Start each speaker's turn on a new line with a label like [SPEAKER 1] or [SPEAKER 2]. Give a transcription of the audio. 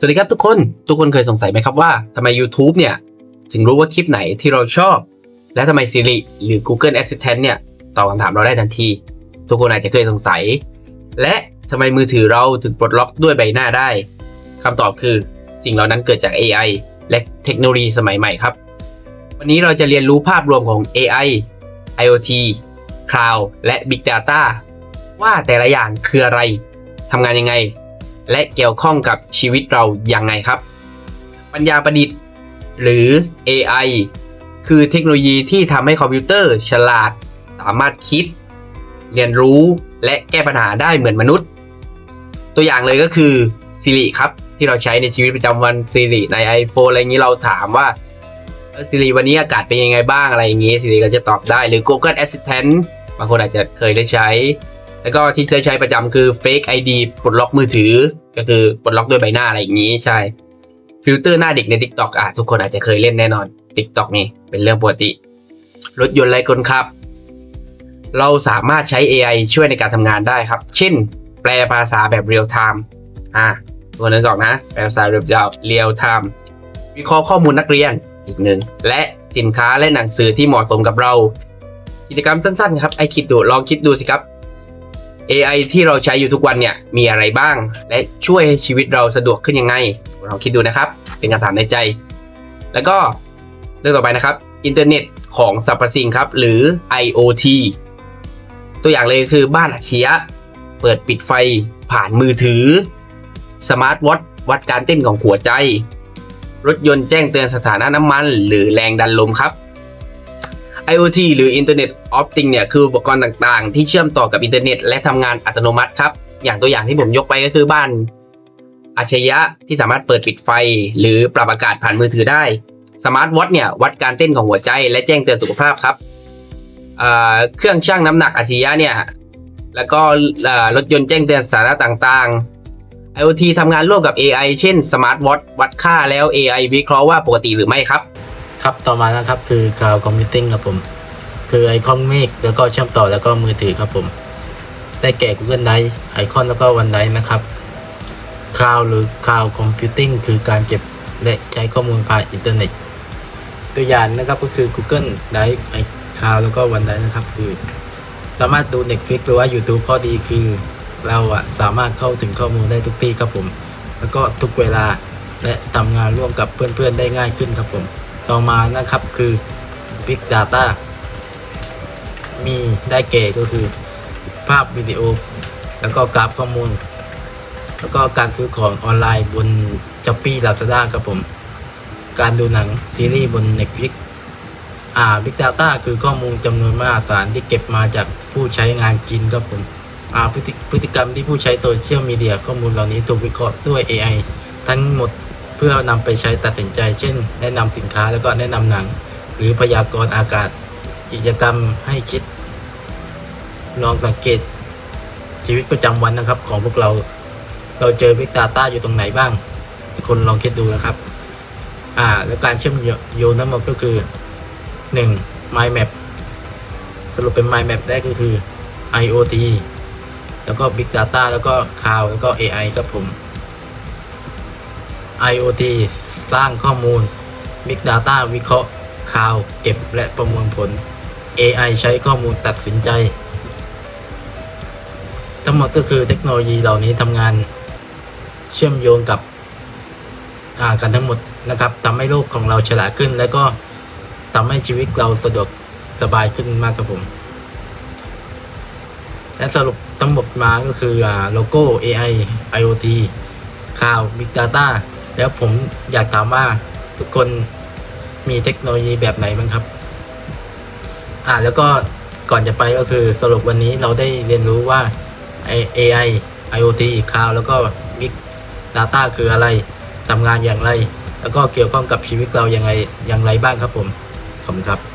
[SPEAKER 1] สวัสดีครับทุกคนทุกคนเคยสงสัยไหมครับว่าทำไม YouTube เนี่ย ถึงรู้ว่าคลิปไหนที่เราชอบ และทำไม Siri หรือ Google Assistant เนี่ยตอบคำถามเราได้ทันที ทุกคนอาจจะเคยสงสัย และทำไมมือถือเราถึงปลดล็อกด้วยใบหน้าได้คำตอบคือสิ่งเหล่านั้นเกิดจาก AI และเทคโนโลยีสมัยใหม่ครับ วันนี้เราจะเรียนรู้ภาพรวมของ AI IoT Cloud และ Big Data ว่าแต่ละอย่างคืออะไรทำงานยังไง และเกี่ยวข้องกับชีวิตเรายังไงครับ ปัญญาประดิษฐ์ หรือ AI คือเทคโนโลยีที่ทำให้คอมพิวเตอร์ฉลาด สามารถคิด เรียนรู้และแก้ปัญหาได้เหมือนมนุษย์ ตัวอย่างเลยก็คือ Siri ครับ ที่เราใช้ในชีวิตประจำวัน Siri ใน iPhone อะไรอย่างนี้เราถามว่า Siri วันนี้อากาศเป็นยังไงบ้างอะไรอย่างนี้ Siri ก็จะตอบได้หรือ Google Assistant บางคนอาจจะเคยได้ใช้ แล้วก็ที่ใช้ประจำคือ Fake ID ปลดล็อกมือถือ ก็คือปลดล็อกด้วยใบหน้าอะไรอย่างนี้ใช่ ฟิลเตอร์หน้าเด็กใน TikTok อะทุกคนอาจจะเคยเล่นแน่นอน TikTok นี่เป็นเรื่องปกติ รถยนต์ไร้คนขับ เราสามารถใช้ AI ช่วยในการทำงานได้ครับ เช่น แปลภาษาแบบเรียลไทม์อะตัวนึงก่อนนะ แปลภาษาแบบเรียลไทม์วิเคราะห์ข้อมูลนักเรียนอีกหนึ่งและสินค้าและหนังสือที่เหมาะสมกับเรา กิจกรรมสั้นๆครับไอคิดดูลองคิดดูสิครับ AI ที่เราใช้อยู่ทุกวันเนี่ยมีอะไรบ้าง และช่วยให้ชีวิตเราสะดวกขึ้นยังไงลองคิดดูนะครับ เป็นคำถามในใจ แล้วก็เรื่องต่อไปนะครับอินเทอร์เน็ตของสรรพสิ่งครับ หรือ IoT ตัวอย่างเลยคือบ้านอัจฉริยะเปิดปิดไฟผ่านมือถือสมาร์ทวอทวัดการเต้นของหัวใจ รถยนต์แจ้งเตือนสถานะน้ำมัน หรือแรงดันลมครับ IoT หรือ Internet of Things เนี่ยคืออุปกรณ์ต่างๆ ที่เชื่อมต่อกับอินเทอร์เน็ต และทำงานอัตโนมัติครับ อย่างตัวอย่างที่ผมยกไปก็คือบ้านอัจฉริยะที่สามารถเปิดปิดไฟ หรือปรับอากาศผ่านมือถือได้สมาร์ทวอทเนี่ยวัดการเต้นของหัวใจ และแจ้งเตือนสุขภาพครับเครื่องชั่งน้ำหนักอัจฉริยะเนี่ยแล้วก็รถยนต์แจ้งเตือนสาระต่างๆ IoT ทำงานร่วมกับ AI เช่นสมาร์ทวอทวัดค่าแล้ว AI วิเคราะห์ว่าปกติหรือไม่ครับ
[SPEAKER 2] ครับต่อมานะครับคือ Cloud Computing ครับผม คือไอคอนเมฆแล้วก็เชื่อมต่อแล้วก็มือถือครับผม ได้แก่ Google Drive ไอคอนแล้วก็ OneDrive นะครับ Cloud หรือ Cloud Computing คือการเก็บและใช้ข้อมูลผ่านอินเทอร์เน็ต ตัวอย่างนะครับก็คือ Google Drive ไอ Cloud แล้วก็ OneDrive นะครับคือ สามารถดู Netflix หรือว่า YouTube ข้อดีคือ เราอะสามารถเข้าถึงข้อมูลได้ทุกที่ครับผม แล้วก็ทุกเวลาและทำงานร่วมกับเพื่อนๆได้ง่ายขึ้นครับผม ต่อมานะครับคือ Big Data มีได้แก่ก็คือ ภาพวิดีโอ แล้วก็กราฟข้อมูล แล้วก็การซื้อของออนไลน์บน s h อ p e e Lazada ครับผม การดูหนังซีรีส์บน Netflix อ่า Big Data คือข้อมูลจำนวนมหาศาลที่เก็บมาจากผู้ใช้งานจริงครับผมอ่าพฤติพฤติกรรมที่ผู้ใช้โซเชียลมีเดียข้อมูลเหล่านี้ถูกวิเคราะห์ด้วย AI ทั้งหมด เพื่อนำไปใช้ตัดสินใจ เช่น แนะนำสินค้าแล้วก็แนะนำหนัง หรือพยากรณ์อากาศ กิจกรรมให้คิด ลองสังเกตชีวิตประจำวันนะครับ ของพวกเราเราเจอ Big Data อยู่ตรงไหนบ้าง ทุกคนลองคิดดูนะครับ อ่า แล้วการเชื่อมโยงทั้งหมดก็คือ 1. Mind Map สรุปเป็น Mind Map ได้ก็คือ IoT แล้วก็ Big Data แล้วก็ Cloud แล้วก็ AI ครับผม IoT สร้างข้อมูล Big Data วิเคราะห์ Cloud เก็บและประมวลผล AI ใช้ข้อมูลตัดสินใจ ทั้งหมดก็คือเทคโนโลยีเหล่านี้ทำงานเชื่อมโยงกับอ่ากันทั้งหมดนะครับทำให้โลกของเราฉลาดขึ้น และก็ทำให้ชีวิตเราสะดวกสบายขึ้นมากครับผม และสรุปทั้งหมดมาก็คือโลโก้ AI IoT Cloud Big Data แล้วผมอยากถามว่าทุกคนมีเทคโนโลยีแบบไหนบ้างครับ อ่าแล้วก็ก่อนจะไปก็คือสรุปวันนี้เราได้เรียนรู้ว่า AI IoT Cloud แล้วก็ Big Data คืออะไรทำงานอย่างไร แล้วก็เกี่ยวข้องกับชีวิตเราอย่างไรอย่างไรบ้างครับผม ขอบคุณครับ